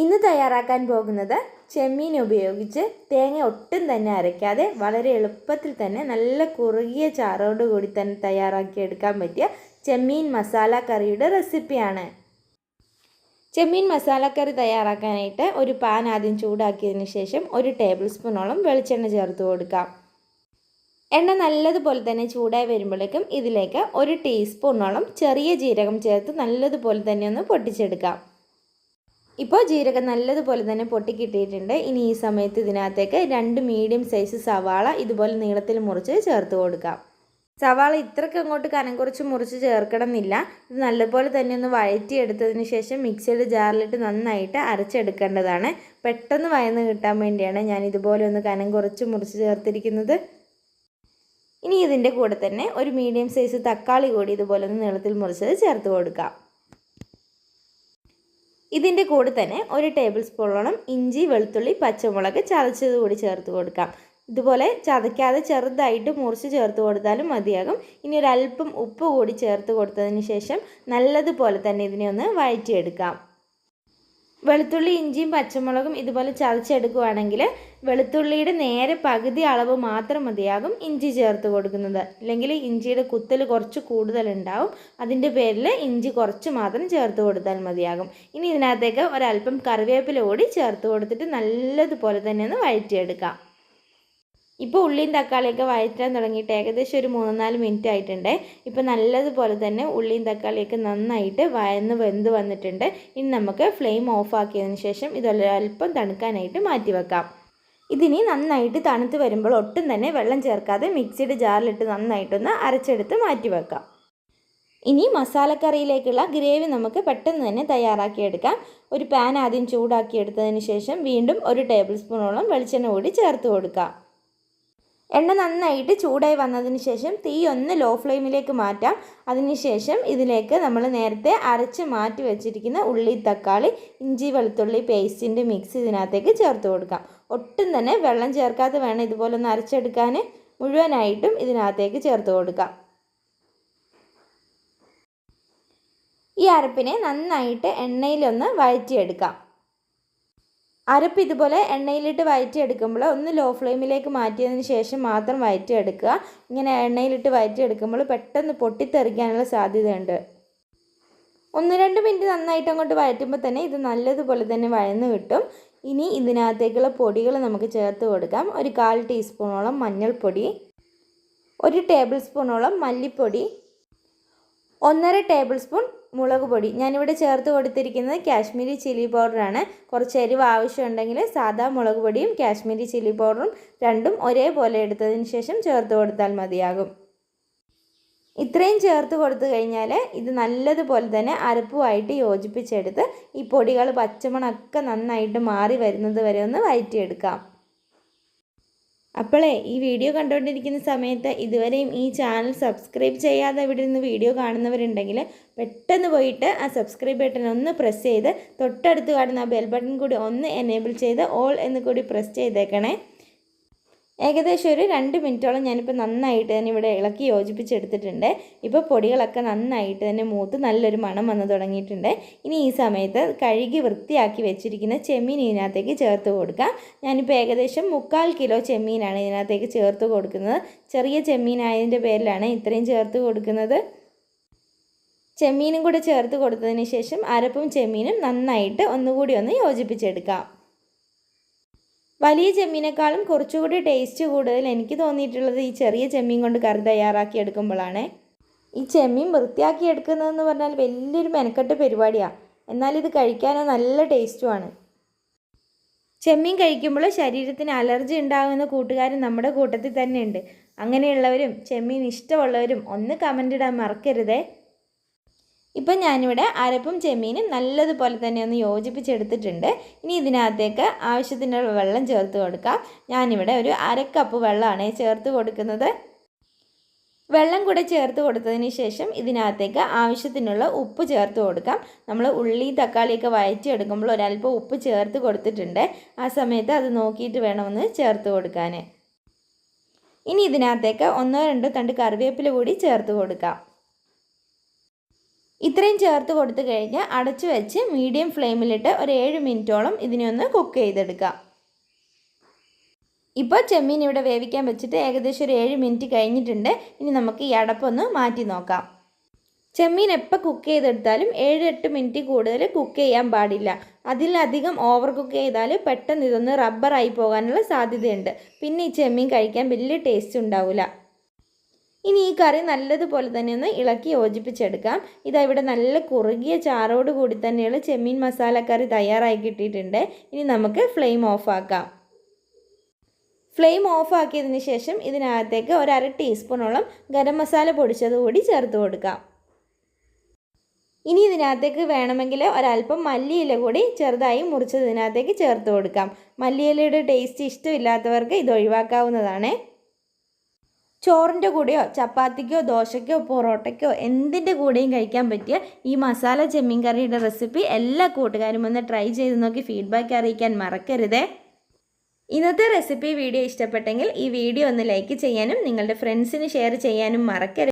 ഇന്ന് തയ്യാറാക്കാൻ പോകുന്നത് ചെമ്മീൻ ഉപയോഗിച്ച് തേങ്ങ ഒട്ടും തന്നെ അരയ്ക്കാതെ വളരെ എളുപ്പത്തിൽ തന്നെ നല്ല കുറുകിയ ചാറോട് കൂടി തന്നെ തയ്യാറാക്കിയെടുക്കാൻ പറ്റിയ ചെമ്മീൻ മസാല കറിയുടെ റെസിപ്പിയാണ്. ചെമ്മീൻ മസാല കറി തയ്യാറാക്കാനായിട്ട് ഒരു പാൻ ആദ്യം ചൂടാക്കിയതിന് ശേഷം ഒരു ടേബിൾ സ്പൂണോളം വെളിച്ചെണ്ണ ചേർത്ത് കൊടുക്കാം. എണ്ണ നല്ലതുപോലെ തന്നെ ചൂടായി വരുമ്പോഴേക്കും ഇതിലേക്ക് ഒരു ടീസ്പൂണോളം ചെറിയ ജീരകം ചേർത്ത് നല്ലതുപോലെ തന്നെ ഒന്ന് പൊട്ടിച്ചെടുക്കാം. ഇപ്പോൾ ജീരകം നല്ലതുപോലെ തന്നെ പൊട്ടിക്കിട്ടിയിട്ടുണ്ട്. ഇനി ഈ സമയത്ത് ഇതിനകത്തേക്ക് രണ്ട് മീഡിയം സൈസ് സവാള ഇതുപോലെ നീളത്തിൽ മുറിച്ച് ചേർത്ത് കൊടുക്കാം. സവാള ഇത്രയ്ക്ക് അങ്ങോട്ട് കനം കുറച്ച് മുറിച്ച് ചേർക്കണം എന്നില്ല ഇത് നല്ലപോലെ തന്നെ ഒന്ന് വഴറ്റിയെടുത്തതിന് ശേഷം മിക്സിയുടെ ജാറിലിട്ട് നന്നായിട്ട് അരച്ചെടുക്കേണ്ടതാണ്. പെട്ടെന്ന് വയന്ന് കിട്ടാൻ വേണ്ടിയാണ് ഞാൻ ഇതുപോലെ ഒന്ന് കനം കുറച്ച് മുറിച്ച് ചേർത്തിരിക്കുന്നത്. ഇനി ഇതിന്റെ കൂടെ തന്നെ ഒരു മീഡിയം സൈസ് തക്കാളി കൂടി ഇതുപോലെ ഒന്ന് നീളത്തിൽ മുറിച്ചത് ചേർത്ത് കൊടുക്കാം. ഇതിന്റെ കൂടെ തന്നെ ഒരു ടേബിൾ സ്പൂണോളം ഇഞ്ചി വെളുത്തുള്ളി പച്ചമുളക് ചതച്ചത് കൂടി ചേർത്ത് കൊടുക്കാം. ഇതുപോലെ ചതയ്ക്കാതെ ചെറുതായിട്ട് മുറിച്ച് ചേർത്ത് കൊടുത്താലും മതിയാകും. ഇനി ഒരല്പം ഉപ്പ് കൂടി ചേർത്ത് കൊടുത്തതിന് ശേഷം നല്ലതുപോലെ തന്നെ ഇതിനെ ഒന്ന് വഴറ്റിയെടുക്കാം. വെളുത്തുള്ളി ഇഞ്ചിയും പച്ചമുളകും ഇതുപോലെ ചതച്ചെടുക്കുകയാണെങ്കിൽ വെളുത്തുള്ളിയുടെ നേരെ പകുതി അളവ് മാത്രം മതിയാകും ഇഞ്ചി ചേർത്ത് കൊടുക്കുന്നത്. അല്ലെങ്കിൽ ഇഞ്ചിയുടെ കുത്തൽ കുറച്ച് കൂടുതലുണ്ടാവും. അതിന്റെ പേരിൽ ഇഞ്ചി കുറച്ച് മാത്രം ചേർത്ത് കൊടുത്താൽ മതിയാകും. ഇനി ഇതിനകത്തേക്ക് ഒരല്പം കറിവേപ്പില കൂടി ചേർത്ത് കൊടുത്തിട്ട് നല്ലതുപോലെ തന്നെ ഒന്ന് വഴറ്റിയെടുക്കാം. ഇപ്പോൾ ഉള്ളിയും തക്കാളിയൊക്കെ വഴറ്റാൻ തുടങ്ങിയിട്ട് ഏകദേശം ഒരു മൂന്ന് നാല് മിനിറ്റ് ആയിട്ടുണ്ട്. ഇപ്പോൾ നല്ലതുപോലെ തന്നെ ഉള്ളിയും തക്കാളിയൊക്കെ നന്നായിട്ട് വയന്ന് വെന്ത് വന്നിട്ടുണ്ട്. ഇനി നമുക്ക് ഫ്ലെയിം ഓഫ് ആക്കിയതിന് ശേഷം അല്പം തണുക്കാനായിട്ട് മാറ്റി വെക്കാം. ഇതിനി നന്നായിട്ട് തണുത്ത് വരുമ്പോൾ ഒട്ടും തന്നെ വെള്ളം ചേർക്കാതെ മിക്സിയുടെ ജാറിലിട്ട് നന്നായിട്ടൊന്ന് അരച്ചെടുത്ത് മാറ്റി വെക്കാം. ഇനി മസാലക്കറിയിലേക്കുള്ള ഗ്രേവി നമുക്ക് പെട്ടെന്ന് തന്നെ തയ്യാറാക്കിയെടുക്കാം. ഒരു പാൻ ആദ്യം ചൂടാക്കിയെടുത്തതിന് ശേഷം വീണ്ടും ഒരു ടേബിൾ സ്പൂണോളം വെളിച്ചെണ്ണ കൂടി ചേർത്ത് കൊടുക്കാം. എണ്ണ നന്നായിട്ട് ചൂടായി വന്നതിന് ശേഷം തീ ഒന്ന് ലോ ഫ്ലെയിമിലേക്ക് മാറ്റാം. അതിനുശേഷം ഇതിലേക്ക് നമ്മൾ നേരത്തെ അരച്ച് മാറ്റി വെച്ചിരിക്കുന്ന ഉള്ളി തക്കാളി ഇഞ്ചി വെളുത്തുള്ളി പേസ്റ്റിന്റെ മിക്സ് ഇതിനകത്തേക്ക് ചേർത്ത് കൊടുക്കാം. ഒട്ടും തന്നെ വെള്ളം ചേർക്കാതെ വേണം ഇതുപോലെ ഒന്ന് അരച്ചെടുക്കാൻ. മുഴുവനായിട്ടും ഇതിനകത്തേക്ക് ചേർത്ത് കൊടുക്കാം. ഈ അരപ്പിനെ നന്നായിട്ട് എണ്ണയിലൊന്ന് വഴറ്റിയെടുക്കാം. അരപ്പ് ഇതുപോലെ എണ്ണയിലിട്ട് വയറ്റിയെടുക്കുമ്പോൾ ഒന്ന് ലോ ഫ്ലെയിമിലേക്ക് മാറ്റിയതിന് ശേഷം മാത്രം വയറ്റിയെടുക്കുക. ഇങ്ങനെ എണ്ണയിലിട്ട് വയറ്റിയെടുക്കുമ്പോൾ പെട്ടെന്ന് പൊട്ടിത്തെറിക്കാനുള്ള സാധ്യതയുണ്ട്. ഒന്ന് രണ്ട് മിനിറ്റ് നന്നായിട്ട് അങ്ങോട്ട് വയറ്റുമ്പോൾ തന്നെ ഇത് നല്ലതുപോലെ തന്നെ വഴന്ന് കിട്ടും. ഇനി ഇതിനകത്തേക്കുള്ള പൊടികൾ നമുക്ക് ചേർത്ത് കൊടുക്കാം. ഒരു കാൽ ടീസ്പൂണോളം മഞ്ഞൾപ്പൊടി ഒരു ടേബിൾ സ്പൂണോളം മല്ലിപ്പൊടി ഒന്നര ടേബിൾ സ്പൂൺ മുളക് പൊടി. ഞാനിവിടെ ചേർത്ത് കൊടുത്തിരിക്കുന്നത് കാശ്മീരി ചില്ലി പൗഡറാണ് കുറച്ച് എരിവ് ആവശ്യമുണ്ടെങ്കിൽ സാധാ മുളക് പൊടിയും കാശ്മീരി ചില്ലി പൗഡറും രണ്ടും ഒരേപോലെ എടുത്തതിന് ശേഷം ചേർത്ത് കൊടുത്താൽ മതിയാകും. ഇത്രയും ചേർത്ത് കൊടുത്തു കഴിഞ്ഞാൽ ഇത് നല്ലതുപോലെ തന്നെ അരപ്പുമായിട്ട് യോജിപ്പിച്ചെടുത്ത് ഈ പൊടികൾ പച്ചമണമൊക്കെ നന്നായിട്ട് മാറി വരുന്നത് വരെ ഒന്ന് വഴറ്റിയെടുക്കാം അപ്പോളേ ഈ വീഡിയോ കണ്ടുകൊണ്ടിരിക്കുന്ന സമയത്ത് ഇതുവരെയും ഈ ചാനൽ സബ്സ്ക്രൈബ് ചെയ്യാതെ ഇവിടെ നിന്ന് വീഡിയോ കാണുന്നവരുണ്ടെങ്കിൽ പെട്ടെന്ന് പോയിട്ട് ആ സബ്സ്ക്രൈബ് ബട്ടൺ ഒന്ന് പ്രസ് ചെയ്ത് തൊട്ടടുത്ത് കാണുന്ന ആ ബെൽ ബട്ടൺ കൂടി ഒന്ന് എനേബിൾ ചെയ്ത് ഓൾ എന്ന് കൂടി പ്രസ് ചെയ്തേക്കണേ. ഏകദേശം ഒരു രണ്ട് മിനിറ്റോളം ഞാനിപ്പോൾ നന്നായിട്ട് തന്നെ ഇവിടെ ഇളക്കി യോജിപ്പിച്ചെടുത്തിട്ടുണ്ട്. ഇപ്പോൾ പൊടികളൊക്കെ നന്നായിട്ട് തന്നെ മൂത്ത് നല്ലൊരു മണം വന്ന് തുടങ്ങിയിട്ടുണ്ട്. ഇനി ഈ സമയത്ത് കഴുകി വൃത്തിയാക്കി വെച്ചിരിക്കുന്ന ചെമ്മീൻ ഇതിനകത്തേക്ക് ചേർത്ത് കൊടുക്കാം. ഞാനിപ്പോൾ ഏകദേശം മുക്കാൽ കിലോ ചെമ്മീനാണ് ഇതിനകത്തേക്ക് ചേർത്ത് കൊടുക്കുന്നത്. ചെറിയ ചെമ്മീനായതിന്റെ പേരിലാണ് ഇത്രയും ചേർത്ത് കൊടുക്കുന്നത്. ചെമ്മീനും കൂടെ ചേർത്ത് കൊടുത്തതിന് ശേഷം അരപ്പും ചെമ്മീനും നന്നായിട്ട് ഒന്നുകൂടി ഒന്ന് യോജിപ്പിച്ചെടുക്കാം. വലിയ ചെമ്മീനേക്കാളും കുറച്ചുകൂടി ടേസ്റ്റ് കൂടുതൽ എനിക്ക് തോന്നിയിട്ടുള്ളത് ഈ ചെറിയ ചെമ്മീൻ കൊണ്ട് കറി തയ്യാറാക്കി എടുക്കുമ്പോഴാണ് ഈ ചെമ്മീൻ വൃത്തിയാക്കി എടുക്കുന്നതെന്ന് പറഞ്ഞാൽ വലിയൊരു മെനക്കെട്ട് പരിപാടിയാണ് എന്നാൽ ഇത് കഴിക്കാൻ നല്ല ടേസ്റ്റുമാണ് ചെമ്മീൻ കഴിക്കുമ്പോൾ ശരീരത്തിന് അലർജി ഉണ്ടാകുന്ന കൂട്ടുകാരും നമ്മുടെ കൂട്ടത്തിൽ തന്നെയുണ്ട് അങ്ങനെയുള്ളവരും ചെമ്മീൻ ഇഷ്ടമുള്ളവരും ഒന്ന് കമന്റ് ഇടാൻ മറക്കരുതേ. ഇപ്പം ഞാനിവിടെ അരപ്പും ചെമ്മീനും നല്ലതുപോലെ തന്നെ ഒന്ന് യോജിപ്പിച്ചെടുത്തിട്ടുണ്ട്. ഇനി ഇതിനകത്തേക്ക് ആവശ്യത്തിനുള്ള വെള്ളം ചേർത്ത് കൊടുക്കാം. ഞാനിവിടെ ഒരു അരക്കപ്പ് വെള്ളമാണ് ചേർത്ത് കൊടുക്കുന്നത്. വെള്ളം കൂടെ ചേർത്ത് കൊടുത്തതിന് ശേഷം ഇതിനകത്തേക്ക് ആവശ്യത്തിനുള്ള ഉപ്പ് ചേർത്ത് കൊടുക്കാം. നമ്മൾ ഉള്ളി തക്കാളിയൊക്കെ വഴറ്റിയെടുക്കുമ്പോൾ ഒരല്പം ഉപ്പ് ചേർത്ത് കൊടുത്തിട്ടുണ്ട്. ആ സമയത്ത് അത് നോക്കിയിട്ട് വേണമെന്ന് ചേർത്ത് കൊടുക്കാൻ. ഇനി ഇതിനകത്തേക്ക് ഒന്നോ രണ്ടോ തണ്ട് കറിവേപ്പില കൂടി ചേർത്ത് കൊടുക്കാം. ഇത്രയും ചേർത്ത് കൊടുത്തു കഴിഞ്ഞാൽ അടച്ചു വെച്ച് മീഡിയം ഫ്ലെയിമിലിട്ട് ഒരു ഏഴ് മിനിറ്റോളം ഇതിനെ ഒന്ന് കുക്ക് ചെയ്തെടുക്കാം. ഇപ്പോൾ ചെമ്മീൻ ഇവിടെ വേവിക്കാൻ വെച്ചിട്ട് ഏകദേശം ഒരു ഏഴ് മിനിറ്റ് കഴിഞ്ഞിട്ടുണ്ട്. ഇനി നമുക്ക് ഈ അടപ്പൊന്ന് മാറ്റി നോക്കാം. ചെമ്മീൻ എപ്പോൾ കുക്ക് ചെയ്തെടുത്താലും ഏഴ് എട്ട് മിനിറ്റ് കൂടുതൽ കുക്ക് ചെയ്യാൻ പാടില്ല. അതിലധികം ഓവർ കുക്ക് ചെയ്താൽ പെട്ടെന്ന് ഇതൊന്ന് റബ്ബറായി പോകാനുള്ള സാധ്യതയുണ്ട്. പിന്നെ ഈ ചെമ്മീൻ കഴിക്കാൻ വലിയ ടേസ്റ്റ് ഉണ്ടാവില്ല ഇനി ഈ കറി നല്ലതുപോലെ തന്നെ ഒന്ന് ഇളക്കി യോജിപ്പിച്ചെടുക്കാം. ഇതാ ഇവിടെ നല്ല കുറുകിയ ചാറോട് കൂടി തന്നെയുള്ള ചെമ്മീൻ മസാല കറി തയ്യാറായി കിട്ടിയിട്ടുണ്ട്. ഇനി നമുക്ക് ഫ്ലെയിം ഓഫാക്കാം ഫ്ലെയിം ഓഫാക്കിയതിന് ശേഷം ഇതിനകത്തേക്ക് ഒരു അര ടീസ്പൂണോളം ഗരം മസാല പൊടിച്ചത് കൂടി ചേർത്ത് കൊടുക്കാം. ഇനി ഇതിനകത്തേക്ക് വേണമെങ്കിൽ ഒരല്പം മല്ലിയില കൂടി ചെറുതായി മുറിച്ചത് ഇതിനകത്തേക്ക് ചേർത്ത് കൊടുക്കാം. മല്ലിയിലയുടെ ടേസ്റ്റ് ഇഷ്ടമില്ലാത്തവർക്ക് ഇത് ഒഴിവാക്കാവുന്നതാണ്. ചോറിന്റെ കൂടെയോ ചപ്പാത്തിക്കോ ദോശയ്ക്കോ പൊറോട്ടയ്ക്കോ എന്തിന്റെ കൂടെയും കഴിക്കാൻ പറ്റിയ ഈ മസാല ചെമ്മീൻ കറിയുടെ റെസിപ്പി എല്ലാ കൂട്ടുകാരും ഒന്ന് ട്രൈ ചെയ്ത് നോക്കി ഫീഡ്ബാക്ക് അറിയിക്കാൻ മറക്കരുതേ. ഇന്നത്തെ റെസിപ്പി വീഡിയോ ഇഷ്ടപ്പെട്ടെങ്കിൽ ഈ വീഡിയോ ഒന്ന് ലൈക്ക് ചെയ്യാനും നിങ്ങളുടെ ഫ്രണ്ട്സിന് ഷെയർ ചെയ്യാനും മറക്കരുത്.